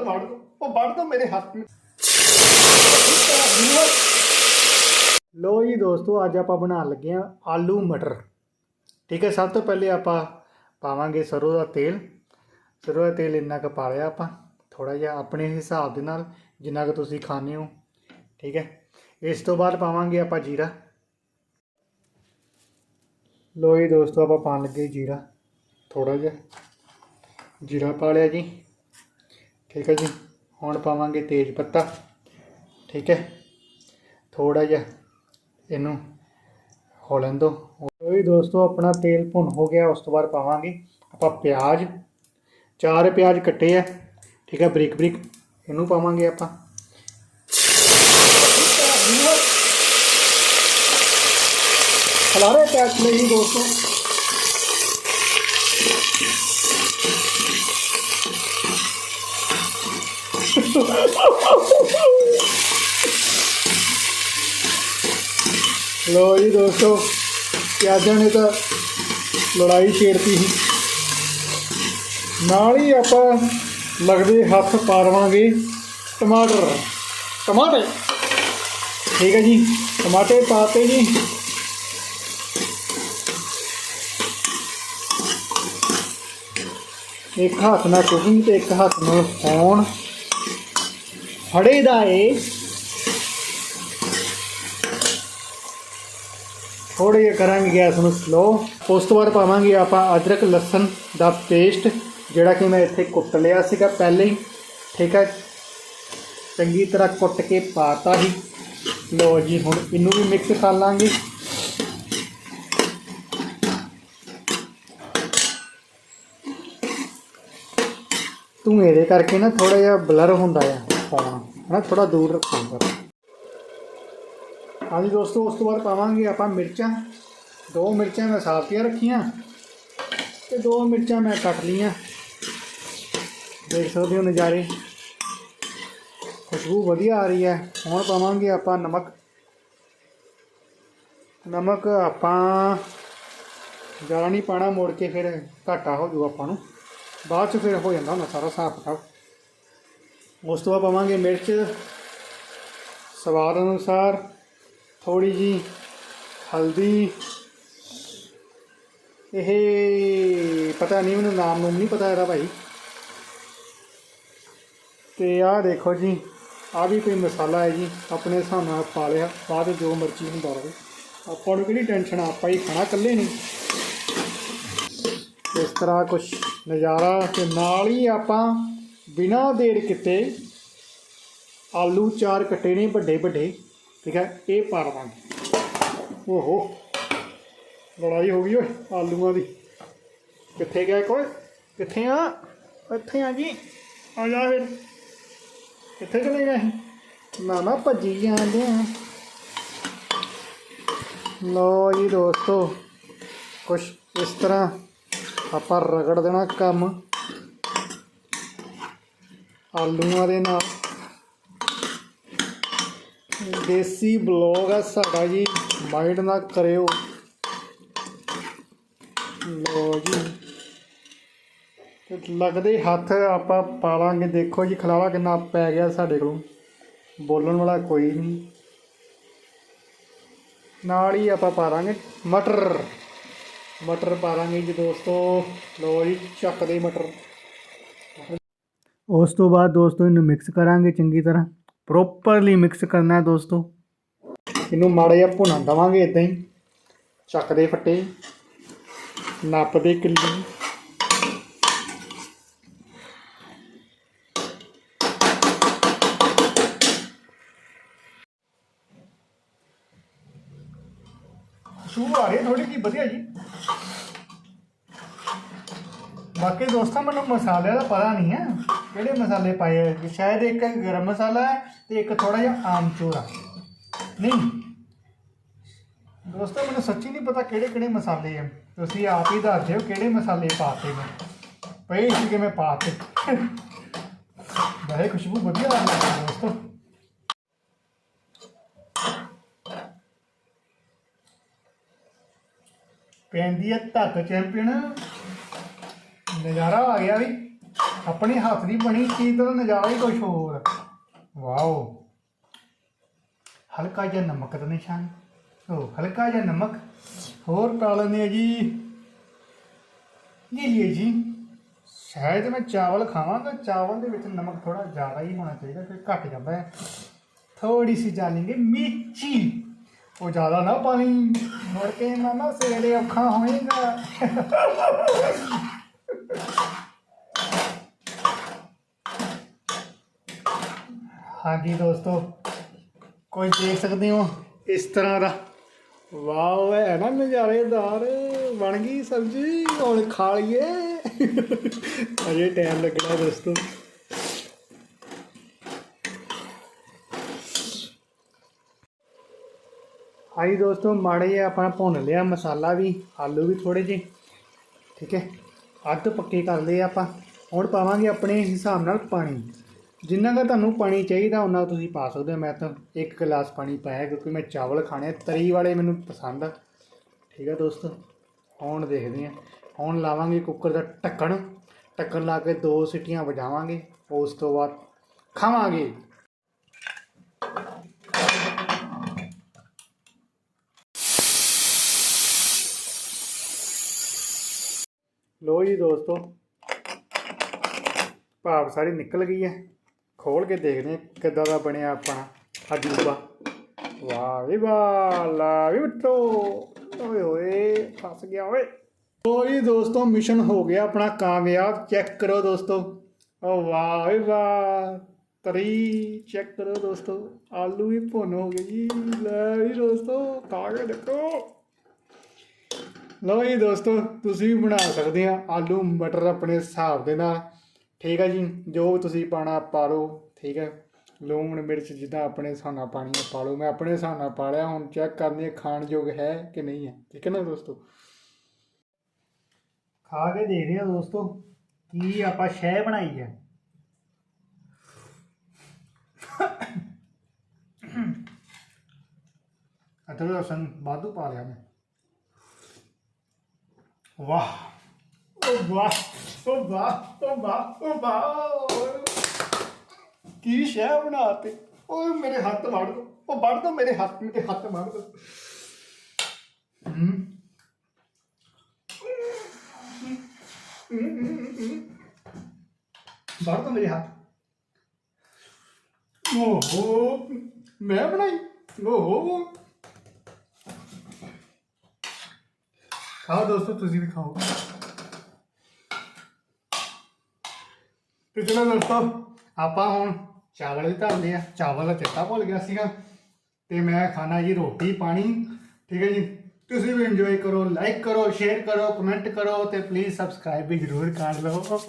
ਹੱਥ ਵੜ ਦੋ। ਉਹ ਵੜ ਦੋ ਮੇਰੇ ਹੱਥ ਨੂੰ। ਲੋ ਜੀ ਦੋਸਤੋ, ਅੱਜ ਆਪਾਂ ਬਣਾਉਣ ਲੱਗੇ ਆ ਆਲੂ ਮਟਰ। ਠੀਕ ਹੈ, ਸਭ ਤੋਂ ਪਹਿਲੇ ਆਪਾਂ ਪਾਵਾਂਗੇ ਸਰੋਂ ਦਾ ਤੇਲ। ਸਰੋਂ ਦਾ ਤੇਲ ਇੰਨਾ ਕੁ ਪਾ ਲਿਆ ਆਪਾਂ ਥੋੜਾ ਜਿਹਾ ਆਪਣੇ ਹਿਸਾਬ ਦੇ ਨਾਲ, ਜਿੰਨਾ ਕੁ ਤੁਸੀਂ ਖਾਣੇ ਹੋ। ਠੀਕ ਹੈ, ਇਸ ਤੋਂ ਬਾਅਦ ਪਾਵਾਂਗੇ ਆਪਾਂ ਜੀਰਾ। ਲੋ ਜੀ ਦੋਸਤੋ, ਆਪਾਂ ਪਾਣ ਲੱਗੇ ਜੀਰਾ। ਥੋੜਾ ਜਿਹਾ। ਜੀਰਾ ਪਾ ਲਿਆ ਜੀ। ਠੀਕ ਹੈ ਜੀ, ਹੁਣ ਪਾਵਾਂਗੇ ਤੇਜ ਪੱਤਾ, ਠੀਕ ਹੈ। ਥੋੜਾ ਜਿਹਾ ਇਹਨੂੰ ਹੋਲਣ ਦੋ। ਵੀ ਦੋਸਤੋ, ਆਪਣਾ ਤੇਲ ਭੁੰਨ ਹੋ ਗਿਆ, ਉਸ ਤੋਂ ਬਾਅਦ ਪਾਵਾਂਗੇ ਆਪਾਂ ਪਿਆਜ਼। ਚਾਰ ਪਿਆਜ਼ ਕੱਟੇ ਆ, ਠੀਕ ਹੈ, ਬਰੀਕ ਬਰੀਕ, ਇਹਨੂੰ ਪਾਵਾਂਗੇ ਆਪਾਂ। ਖਲਾਰੇ ਪਿਆਜ਼ ਲਈ ਦੋਸਤੋ। ਲੋ ਜੀ ਦੋਸਤੋ, ਪਿਆਜ਼ਾਂ ਨੇ ਤਾਂ ਲੜਾਈ ਛੇੜਤੀ ਸੀ। ਨਾਲ ਹੀ ਆਪਾਂ ਲੱਗਦੇ ਹੱਥ ਪਾਰਵਾਂਗੇ ਟਮਾਟਰ। ਟਮਾਟਰ? ਠੀਕ ਹੈ ਜੀ, ਟਮਾਟਰ ਪਾਤੇ ਜੀ। ਇੱਕ ਹੱਥ ਨਾਲ ਕੁਕਿੰਗ ਤੇ ਇੱਕ ਹੱਥ ਨਾਲ ਫੋਨ ਫੜੇ ਦਾ ਏ। ਥੋੜੇ ਜਿਹਾ ਕਰਾਂਗੇ ਗੈਸ ਨੂੰ ਸਲੋ ਉਸ ਤੋਂ ਬਾਅਦ ਪਾਵਾਂਗੇ ਆਪਾਂ ਅਦਰਕ, ਲਸਣ ਦਾ ਪੇਸਟ ਜਿਹੜਾ ਕਿ ਮੈਂ ਇੱਥੇ ਕੁੱਟ ਲਿਆ ਸੀਗਾ ਪਹਿਲੇ ਹੀ। ਠੀਕ ਹੈ। ਚੰਗੀ ਤਰ੍ਹਾਂ ਕੁੱਟ ਕੇ ਪਾਤਾ ਹੀ ਲੋ ਜੀ, ਹੁਣ ਇਹਨੂੰ ਵੀ ਮਿਕਸ ਕਰ ਲਾਂਗੇ। ਤੂੰ ਦੇ ਕਰਕੇ ਨਾ ਥੋੜਾ ਜਿਹਾ ਬਲਰ ਹੁੰਦਾ ਆ। ਫੋਨ ਹਨਾ ਥੋੜਾ ਦੂਰ ਰੱਖਾਂਗਾ। ਹਾਂਜੀ ਦੋਸਤੋ, ਉਸ ਤੋਂ ਬਾਅਦ ਪਾਵਾਂਗੇ ਆਪਾਂ ਮਿਰਚਾਂ। ਦੋ ਮਿਰਚਾਂ ਮੈਂ ਸਾਫੀਆਂ ਰੱਖੀਆਂ ਤੇ ਦੋ ਮਿਰਚਾਂ ਮੈਂ ਕੱਟ ਲਈਆਂ। ਦੇਖ ਸਕਦੇ ਹੋ ਨਜ਼ਾਰੇ। ਖੁਸ਼ਬੂ ਵਧੀਆ ਆ ਰਹੀ ਹੈ। ਹੁਣ ਪਾਵਾਂਗੇ ਆਪਾਂ ਨਮਕ। ਨਮਕ ਆਪਾਂ ਜ਼ਿਆਦਾ ਨਹੀਂ ਪਾਣਾ ਮੋੜ ਕੇ ਫਿਰ ਘਾਟਾ ਹੋ ਜੂ ਆਪਾਂ ਨੂੰ। ਬਾਅਦ ਚ ਫਿਰ ਹੋ ਜਾਂਦਾ ਹੁੰਦਾ ਸਾਰਾ ਹਿਸਾਬ ਕਿਤਾਬ ਉਸ ਤੋਂ ਬਾਅਦ ਪਾਵਾਂਗੇ ਮਿਰਚ, ਸਵਾਦ ਅਨੁਸਾਰ ਥੋੜੀ ਜੀ ਹਲਦੀ। ਇਹ ਪਤਾ ਨਹੀਂ, ਮੈਨੂੰ ਨਾਮ ਨੂੰ ਨਹੀਂ ਪਤਾ ਇਹਦਾ ਭਾਈ। ਤੇ ਆਹ ਦੇਖੋ ਜੀ ਆ ਵੀ ਕੋਈ ਮਸਾਲਾ ਹੈ ਜੀ, ਆਪਣੇ ਹਿਸਾਬ ਨਾਲ ਪਾ ਲਿਆ, ਬਾਅਦ ਜੋ ਮਰਜ਼ੀ ਹੁੰਦਾ ਰਹੇ ਆਪਾਂ ਨੂੰ ਕਿਹੜੀ ਟੈਨਸ਼ਨ ਆ, ਆਪਾਂ ਹੀ ਖਾਣਾ ਇਕੱਲੇ ਨਹੀਂ ਇਸ ਤਰ੍ਹਾਂ ਕੁਝ ਨਜ਼ਾਰਾ ਤੇ ਨਾਲ ਹੀ ਆਪਾਂ ਬਿਨਾਂ ਦੇਰ ਕਿਤੇ ਆਲੂ ਚਾਰ ਕੱਟੇ ਨੇ ਵੱਡੇ ਵੱਡੇ, ਠੀਕ ਹੈ, ਇਹ ਪਾ ਲਵਾਂਗੇ ਓਹੋ, ਲੜਾਈ ਹੋ ਗਈ ਓਏ ਆਲੂਆਂ ਦੀ। ਕਿੱਥੇ ਗਿਆ ਕੋਈ ਕਿੱਥੇ ਆ? ਇੱਥੇ ਆ ਜੀ। ਆ ਜਾ ਫਿਰ। ਕਿੱਥੇ ਚਲੇ ਗਏ ਨਾ ਨਾ, ਭੱਜੀ ਜਾਂਦੇ ਆ। ਲੋ ਜੀ ਦੋਸਤੋ, ਕੁਛ ਇਸ ਤਰ੍ਹਾਂ ਆਪਾਂ ਰਗੜ ਦੇਣਾ ਕੰਮ। ਆਲੂਆਂ ਦੇ ਨਾਲ। ਦੇਸੀ ਬਲੌਗ ਹੈ ਸਾਡਾ ਜੀ ਮਾਈਂਡ ਨਾ ਕਰਿਓ। ਲੋ ਜੀ। ਲੱਗਦੇ ਹੱਥ ਆਪਾਂ ਪਾ ਲਾਂਗੇ ਦੇਖੋ ਜੀ ਖਲਾਵਾ ਕਿੰਨਾ ਪੈ ਗਿਆ ਸਾਡੇ ਕੋਲੋਂ। ਬੋਲਣ ਵਾਲਾ ਕੋਈ ਨਹੀਂ। ਨਾਲ ਹੀ ਆਪਾਂ ਪਾ ਦਾਂਗੇ ਮਟਰ। ਮਟਰ ਪਾ ਦਾਂਗੇ ਜੀ ਦੋਸਤੋ। ਲੋ ਜੀ, ਚੱਕਦੇ ਮਟਰ। ਉਸ ਤੋਂ ਬਾਅਦ ਦੋਸਤੋ ਇਹਨੂੰ ਮਿਕਸ ਕਰਾਂਗੇ ਚੰਗੀ ਤਰ੍ਹਾਂ। ਪ੍ਰੋਪਰਲੀ ਮਿਕਸ ਕਰਨਾ ਹੈ ਦੋਸਤੋ। ਇਹਨੂੰ ਮਾੜਾ ਜਿਹਾ ਭੁਣਾ ਦਵਾਂਗੇ ਇਦਾਂ ਹੀ। ਚੱਕਦੇ ਫੱਟੇ। ਨੱਪਦੇ ਕਿੱਲੀ। ਸ਼ੂ ਆ ਰਹੀ ਥੋੜੀ ਜੀ ਵਧੀਆ ਜੀ। ਬਾਕੀ ਦੋਸਤਾਂ, ਮੈਨੂੰ ਮਸਾਲਿਆਂ ਦਾ ਪਤਾ ਨਹੀਂ ਹੈ। ਕਿਹੜੇ ਮਸਾਲੇ ਪਾਏ ਆ ਸ਼ਾਇਦ ਇੱਕ ਗਰਮ ਮਸਾਲਾ ਹੈ ਤੇ ਇੱਕ ਥੋੜਾ ਜਿਹਾ ਆਮਚੂਰ ਆ। ਨਹੀਂ। ਦੋਸਤੋ, ਮੈਨੂੰ ਸੱਚੀ ਨਹੀਂ ਪਤਾ ਕਿਹੜੇ ਕਿਹੜੇ ਮਸਾਲੇ ਆ। ਤੁਸੀਂ ਆਪ ਹੀ ਦੱਸ ਦਿਓ ਕਿਹੜੇ ਮਸਾਲੇ ਪਾਤੇ ਮੈਂ ਪਏ ਸੀ ਕਿ ਮੈਂ ਪਾਤੇ? ਬੜੇ ਖੁਸ਼ਬੂ ਵਧੀਆ ਆ ਰਹੀ ਹੈ ਦੋਸਤੋ। ਪੈਂਦੀ ਹੈ ਧੱਕ ਚੈਂਪੀਅਨ। ਨਜ਼ਾਰਾ ਆ ਗਿਆ ਵੀ। ਆਪਣੇ ਹੱਥ ਦੀ ਬਣੀ ਚੀਜ਼ ਦਾ ਨਜ਼ਾਰਾ ਹੀ ਕੁਝ ਹੋਰ। ਵਾਓ। ਹਲਕਾ ਜਿਹਾ ਨਮਕ ਦਾ ਨਿਸ਼ਾਨ। ਉਹ ਹਲਕਾ ਜਿਹਾ ਨਮਕ। ਹੋਰ ਪਾ ਲੈਂਦੇ ਆ ਜੀ। ਇਹ ਲਈ ਜੀ। ਸ਼ਾਇਦ ਮੈਂ ਚਾਵਲ ਖਾਵਾਂ ਤਾਂ ਚਾਵਲ ਦੇ ਵਿੱਚ ਨਮਕ ਥੋੜਾ ਜ਼ਿਆਦਾ ਹੀ ਹੋਣਾ ਚਾਹੀਦਾ ਫਿਰ ਘੱਟ ਜਾਂਦਾ ਹੈ। ਥੋੜੀ ਸੀ ਡਾलेंगे ਮਿਰਚੀ। ਉਹ ਜ਼ਿਆਦਾ ਨਾ ਪਾਣੀ। ਮੁੜ ਕੇ ਮਾਮਾ ਸਵੇਰੇ ਔਖਾ ਹੋਏਗਾ। ਹਾਂਜੀ ਦੋਸਤੋ, ਕੋਈ ਦੇਖ ਸਕਦੇ ਹੋ? ਇਸ ਤਰ੍ਹਾਂ ਦਾ ਵਾਓ ਹੈ ਨਾ ਨਜ਼ਾਰੇਦਾਰ, ਬਣ ਗਈ ਸਬਜ਼ੀ, ਹੁਣ ਖਾ ਲਈਏ। ਅਜੇ ਟਾਈਮ ਲੱਗਣਾ ਦੋਸਤੋ। ਹਾਂਜੀ ਦੋਸਤੋ, ਮਾੜੇ ਜਿਹਾ ਆਪਾਂ ਭੁੰਨ ਲਿਆ ਮਸਾਲਾ ਵੀ, ਆਲੂ ਵੀ ਥੋੜੇ ਜਿਹੇ, ਠੀਕ ਹੈ? ਅੱਧ ਪੱਕੇ ਕਰ ਲਏ ਆਪਾਂ। ਹੁਣ ਪਾਵਾਂਗੇ ਆਪਣੇ ਹਿਸਾਬ ਨਾਲ ਪਾਣੀ। ਜਿੰਨਾ ਕੁ ਤੁਹਾਨੂੰ ਪਾਣੀ ਚਾਹੀਦਾ ਉਹਨਾਂ ਤੁਸੀਂ ਪਾ ਸਕਦੇ ਹੋ। ਮੈਂ ਤਾਂ ਇੱਕ ਗਲਾਸ ਪਾਣੀ ਪਾਇਆ ਕਿਉਂਕਿ ਮੈਂ ਚਾਵਲ ਖਾਣੇ ਆ, ਤਰੀ ਵਾਲੇ ਮੈਨੂੰ ਪਸੰਦ ਆ। ਠੀਕ ਆ ਦੋਸਤੋ ਹੁਣ ਦੇਖਦੇ ਹਾਂ ਹੁਣ ਲਾਵਾਂਗੇ ਕੁੱਕਰ ਦਾ ਢੱਕਣ। ਢੱਕਣ ਲਾ ਕੇ ਦੋ ਸਿਟੀਆਂ ਵਜਾਵਾਂਗੇ। ਉਸ ਤੋਂ ਬਾਅਦ ਖਾਵਾਂਗੇ। ਲੋ ਜੀ ਦੋਸਤੋ ਭਾਵ ਸਾਰੀ ਨਿਕਲ ਗਈ ਹੈ। ਖੋਲ ਕੇ ਦੇਖਦੇ ਹਾਂ ਕਿੱਦਾਂ ਦਾ ਬਣਿਆ ਆਪਣਾ ਅਜੂਬਾ ਵਾਹ ਵੀ ਵਾਹ ਲਾ ਵੀ ਬਿੱਟੋ ਓਏ ਹੋਏ, ਫਸ ਗਿਆ ਓਏ। ਲੋ ਦੋਸਤੋ ਮਿਸ਼ਨ ਹੋ ਗਿਆ ਆਪਣਾ ਕਾਮਯਾਬ। ਚੈੱਕ ਕਰੋ ਦੋਸਤੋ। ਓ ਵਾਹ ਵੀ ਵਾਹ ਤਰੀ ਚੈੱਕ ਕਰੋ ਦੋਸਤੋ। ਆਲੂ ਵੀ ਭੁੰਨ ਹੋ ਗਏ ਜੀ। ਲੈ ਵੀ ਦੋਸਤੋ ਖਾ ਕੇ ਦੇਖੋ ਲਓ ਜੀ ਦੋਸਤੋ, ਤੁਸੀਂ ਵੀ ਬਣਾ ਸਕਦੇ ਆ। ਆਲੂ ਮਟਰ ਆਪਣੇ ਹਿਸਾਬ ਦੇ ਨਾਲ। ਠੀਕ ਹੈ ਜੀ, ਜੋ ਤੁਸੀਂ ਪਾਣਾ ਪਾ ਲਓ, ਠੀਕ ਹੈ ਲੂਣ, ਮਿਰਚ ਜਿੱਦਾਂ ਆਪਣੇ ਹਿਸਾਬ ਨਾਲ ਪਾਣੀ ਹੈ ਪਾ ਲਓ। ਮੈਂ ਆਪਣੇ ਹਿਸਾਬ ਨਾਲ ਪਾ ਲਿਆ, ਹੁਣ ਚੈੱਕ ਕਰਨੀ ਹੈ ਖਾਣ ਯੋਗ ਹੈ ਕਿ ਨਹੀਂ ਹੈ। ਠੀਕ ਹੈ ਨਾ ਦੋਸਤੋ? ਖਾ ਕੇ ਦੇਖਦੇ ਹਾਂ ਦੋਸਤੋ, ਕੀ ਆਪਾਂ ਸ਼ੈ ਬਣਾਈ ਹੈ। ਅਦਰਕ ਲਸਣ ਬਾਦੂ ਪਾ ਲਿਆ ਮੈਂ। ਵਾਹ। ਓ ਵਾਹ ਓ ਵਾਹ ਓ ਵਾਹ ਓ ਵਾਹ ਕੀ ਸ਼ੈ ਬਣਾਤੇ ਓਏ ਮੇਰੇ ਹੱਥ ਵੜ ਦੋ। ਉਹ ਵੜ ਦੋ ਮੇਰੇ ਹੱਥ ਮੇਰੇ ਹੱਥ ਵੜ ਦੋ। ਹੂੰ। ਵੜ ਦੋ ਮੇਰੇ ਹੱਥ। ਓਹੋ, ਮੈਂ ਬਣਾਈ। ਓਹੋ। ਖਾਓ ਦੋਸਤੋ, ਤੁਸੀਂ ਵੀ ਖਾਓ। ਤੇ ਚਲੋ ਦੋਸਤੋ, ਆਪਾਂ ਹੁਣ ਚਾਵਲ ਵੀ ਧਰਦੇ ਆ। ਚਾਵਲ ਦਾ ਚੇਤਾ ਭੁੱਲ ਗਿਆ ਸੀਗਾ। ਤੇ ਮੈਂ ਖਾਣਾ ਜੀ ਰੋਟੀ, ਪਾਣੀ, ਠੀਕ ਹੈ ਜੀ? ਤੁਸੀਂ ਵੀ ਇੰਜੋਏ ਕਰੋ ਲਾਈਕ ਕਰੋ ਸ਼ੇਅਰ ਕਰੋ ਕਮੈਂਟ ਕਰੋ ਤੇ ਪਲੀਜ਼ ਸਬਸਕ੍ਰਾਈਬ ਵੀ ਜ਼ਰੂਰ ਕਰ ਲਓ।